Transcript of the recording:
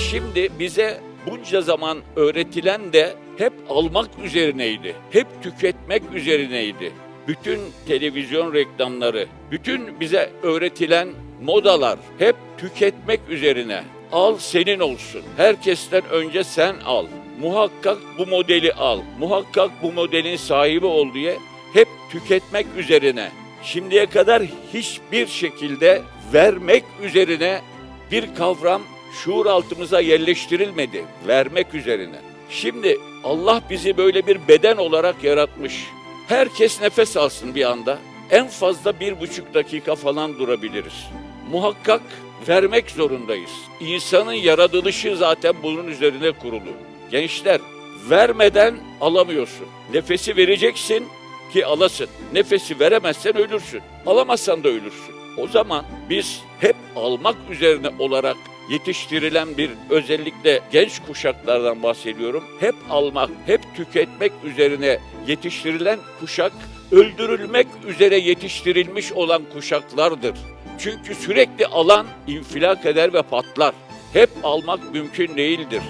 Şimdi bize bunca zaman öğretilen de hep almak üzerineydi. Hep tüketmek üzerineydi. Bütün televizyon reklamları, bütün bize öğretilen modalar hep tüketmek üzerine. Al senin olsun. Herkesten önce sen al. Muhakkak bu modeli al. Muhakkak bu modelin sahibi ol diye hep tüketmek üzerine. Şimdiye kadar hiçbir şekilde vermek üzerine bir kavram şuur altımıza yerleştirilmedi. Vermek üzerine. Şimdi Allah bizi böyle bir beden olarak yaratmış. Herkes nefes alsın bir anda. En fazla bir buçuk dakika falan durabiliriz. Muhakkak vermek zorundayız. İnsanın yaratılışı zaten bunun üzerine kurulu. Gençler, vermeden alamıyorsun. Nefesi vereceksin ki alasın. Nefesi veremezsen ölürsün. Alamazsan da ölürsün. O zaman biz hep almak üzerine olarak yetiştirilen bir özellikle genç kuşaklardan bahsediyorum. Hep almak, hep tüketmek üzerine yetiştirilen kuşak öldürülmek üzere yetiştirilmiş olan kuşaklardır. Çünkü sürekli alan infilak eder ve patlar. Hep almak mümkün değildir.